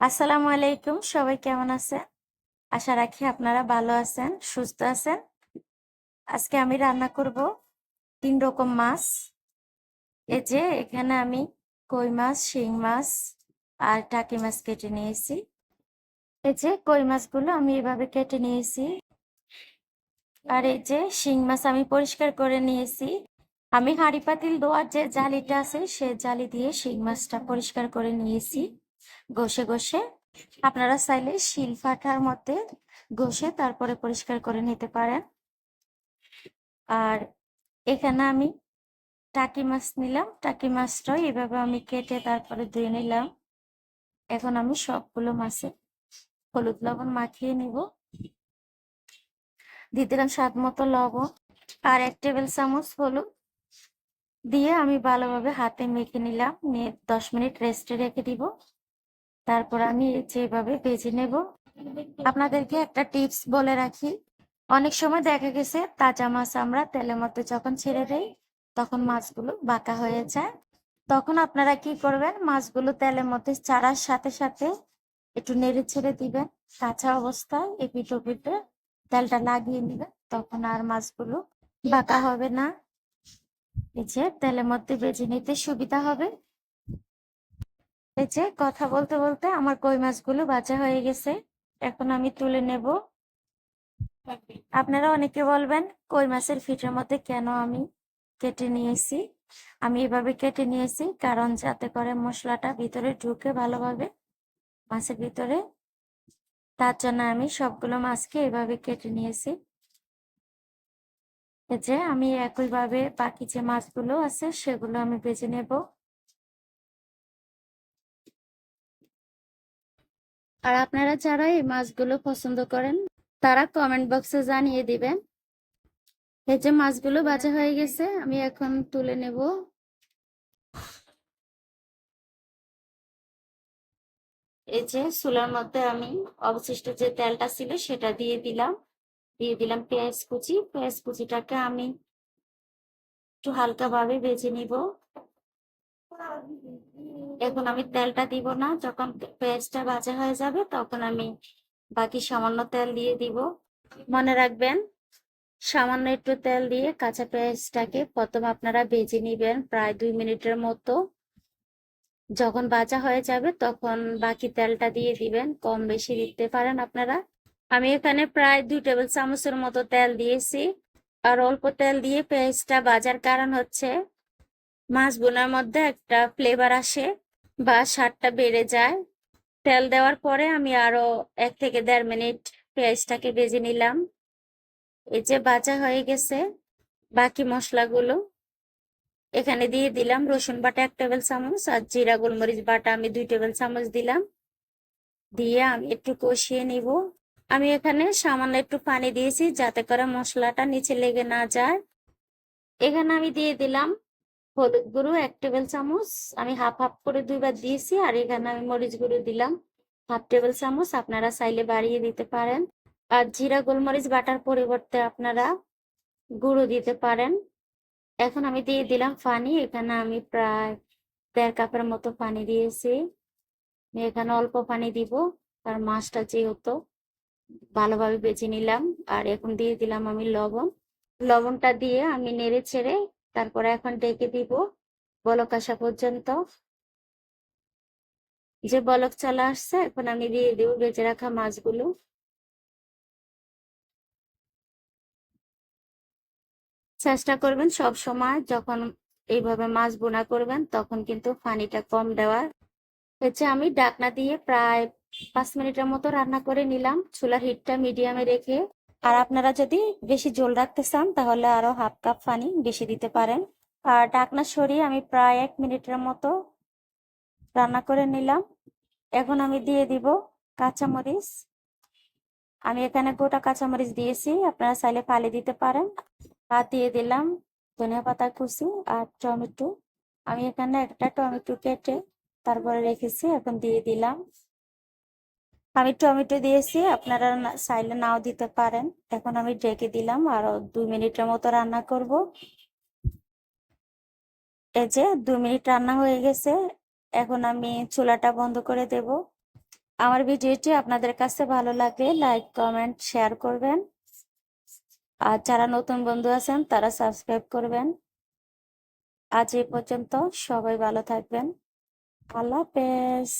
আসসালামু আলাইকুম, সবাই কেমন আছেন? আশা রাখি আপনারা ভালো আছেন, সুস্থ আছেন। আজকে আমি রান্না করব তিন রকম মাছ। এই যে এখানে আমি কই মাছ, শিং মাছ আর টাকি মাছ কেটে নিয়েছি। এই যে কই মাছগুলো আমি এভাবে কেটে নিয়েছি। আর এই যে শিং মাছ আমি পরিষ্কার করে নিয়েছি। আমি হাঁড়ি পাতিল দোয়ার যে জালিটা আছে, সে জালি দিয়ে শিং মাছটা পরিষ্কার করে নিয়েছি। ঘষে ঘষে আপনারা চাইলে শিল ফাটার মধ্যে ঘষে তারপরে পরিষ্কার করে নিতে পারেন। আর এখানে আমি টাকি মাছ নিলাম। টাকি মাছটাও এভাবে আমি কেটে তারপরে ধুয়ে নিলাম। এখন আমি সবগুলো মাছে হলুদ লবণ মাখিয়ে নিব। দিয়ে দিলাম স্বাদ মতো লবণ আর এক টেবিল চামচ হলুদ দিয়ে আমি ভালোভাবে হাতে মেখে নিলাম। নিয়ে দশ মিনিট রেস্টে রেখে দিব। তারপর আমি যেভাবে ভেজে নেব, আপনাদেরকে একটা টিপস বলে রাখি। অনেক সময় দেখা গেছে, তাজা মাছ আমরা তেলের মধ্যে যখন ছেড়ে দেই, তখন মাছগুলো বাঁকা হয়ে যায়। তখন আপনারা কি করবেন, মাছগুলো তেলের মধ্যে চারার সাথে সাথে একটু নেড়ে ছেড়ে দিবেন। কাঁচা অবস্থায় এপিট ওপিটে তেলটা লাগিয়ে নেবেন, তখন আর মাছগুলো বাঁকা হবে না। এই যে তেলের মধ্যে বেজে নিতে সুবিধা হবে। এই যে কথা বলতে বলতে আমার কই মাছগুলো ভাজা হয়ে গেছে। এখন আমি তুলে নেব। আপনারা অনেকে বলবেন, কই মাছের ফিটের মধ্যে কেন আমি কেটে নিয়েছি? আমি এভাবে কেটে নিয়েছি কারণ যাতে করে মশলাটা ভিতরে ঢুকে ভালোভাবে, মাছের ভিতরে। তার জন্য আমি সবগুলো মাছকে এভাবে কেটে নিয়েছি। যে আমি একইভাবে বাকি যে মাছগুলো আছে সেগুলো আমি বেছে নেব। আর আপনারা যারা এই মাছগুলো পছন্দ করেন, তারা কমেন্ট বক্সে জানিয়ে দিবেন। এই যে মাছগুলো ভাজা হয়ে গেছে, আমি এখন তুলে নেব। এই যে চুলার মধ্যে আমি অবশিষ্ট যে তেলটা ছিল, সেটা দিয়ে দিলাম। দিয়ে দিলাম পেঁয়াজ কুচি। পেঁয়াজ কুচিটাকে আমি একটু হালকা ভাবে ভেজে নিব। এখন আমি তেলটা দিব না, যখন পেঁয়াজটা ভাজা হয়ে যাবে তখন আমি বাকি সামান্য তেল দিয়ে দিব। মনে রাখবেন, সামান্য একটু তেল দিয়ে কাঁচা পেঁয়াজটাকে প্রথম আপনারা ভেজে নিবেন প্রায় দুই মিনিটের মতো। যখন ভাজা হয়ে যাবে তখন বাকি তেলটা দিয়ে দিবেন, কম বেশি দিতে পারেন আপনারা। আমি এখানে প্রায় দুই টেবিল চামচের মতো তেল দিয়েছি। আর অল্প তেল দিয়ে পেঁয়াজটা ভাজার কারণ হচ্ছে মাছ বোনার মধ্যে একটা ফ্লেভার আসে বা স্বাদটা বেড়ে যায়। তেল দেওয়ার পরে আমি আরও এক থেকে দেড় মিনিট পেঁয়াজটাকে ভেজে নিলাম। এই যে ভাজা হয়ে গেছে, বাকি মশলাগুলো। এখানে দিয়ে দিলাম রসুন বাটা এক টেবিল চামচ আর জিরা গোলমরিচ বাটা আমি দুই টেবিল চামচ দিলাম। দিয়ে আমি একটু কষিয়ে নিব। আমি এখানে সামান্য একটু পানি দিয়েছি যাতে করে মশলাটা নিচে লেগে না যায়। এখানে আমি দিয়ে দিলাম হলুদ গুঁড়ো, এক টেবিল চামচ। আমি হাফ হাফ করে দুইবার দিয়েছি আর এখানে আমি মরিচ গুঁড়ো দিলাম। হাফ টেবিল চামচ আপনারা চাইলে বাড়িয়ে দিতে পারেন। আর জিরা, গোলমরিচ বাটার পরিবর্তে আপনারা গুঁড়ো দিতে পারেন। এখন আমি দিয়ে দিলাম পানি। এখানে আমি প্রায় দেড় কাপের মতো পানি দিয়েছি। এখানে অল্প পানি দিব। কারণ মাছটা যেহেতু ভালোভাবে বেছে নিলাম। আর এখন দিয়ে দিলাম আমি লবণ। লবণটা দিয়ে আমি নেড়ে ছেড়ে তারপরে এখন ডেকে দিব বলক আসা পর্যন্ত। যে বলক চলে আসছে, এখন আমি দিয়ে দিব বেঁচে রাখা মাছগুলো। চেষ্টা করবেন সব সময় যখন এইভাবে মাছ বোনা করবেন, তখন কিন্তু পানিটা কম দেওয়ার। হচ্ছে আমি ডাকনা দিয়ে প্রায় পাঁচ মিনিটের মতো রান্না করে নিলাম। চুলার হিটটা মিডিয়ামে রেখে আর আপনারা যদি বেশি জল রাখতে চান, তাহলে আরও হাফ কাপ পানি বেশি দিতে পারেন। আর ডাকনা সরিয়ে আমি প্রায় এক মিনিটের মতো রান্না করে নিলাম। এখন আমি দিয়ে দিব কাঁচামরিচ। আমি এখানে গোটা কাঁচামরিচ দিয়েছি, আপনারা চাইলে ফালি দিতে পারেন। আর দিয়ে দিলাম ধনিয়া পাতা কুচি আর টমেটো। আমি এখানে একটা টমেটো কেটে তারপরে রেখেছি, এখন দিয়ে দিলাম। আমি টমেটো দিয়েছি, আপনারা চাইলে নাও দিতে পারেন। এখন আমি ডেকে দিলাম, আরও দুই মিনিটের মতো রান্না করব। এই যে দুই মিনিট রান্না হয়ে গেছে, এখন আমি চুলাটা বন্ধ করে দেব। আমার ভিডিওটি আপনাদের কাছে ভালো লাগলে লাইক, কমেন্ট, শেয়ার করবেন। আর যারা নতুন বন্ধু আছেন, তারা সাবস্ক্রাইব করবেন। আজ এই পর্যন্ত সবাই ভালো থাকবেন। আল্লাহ হাফেজ।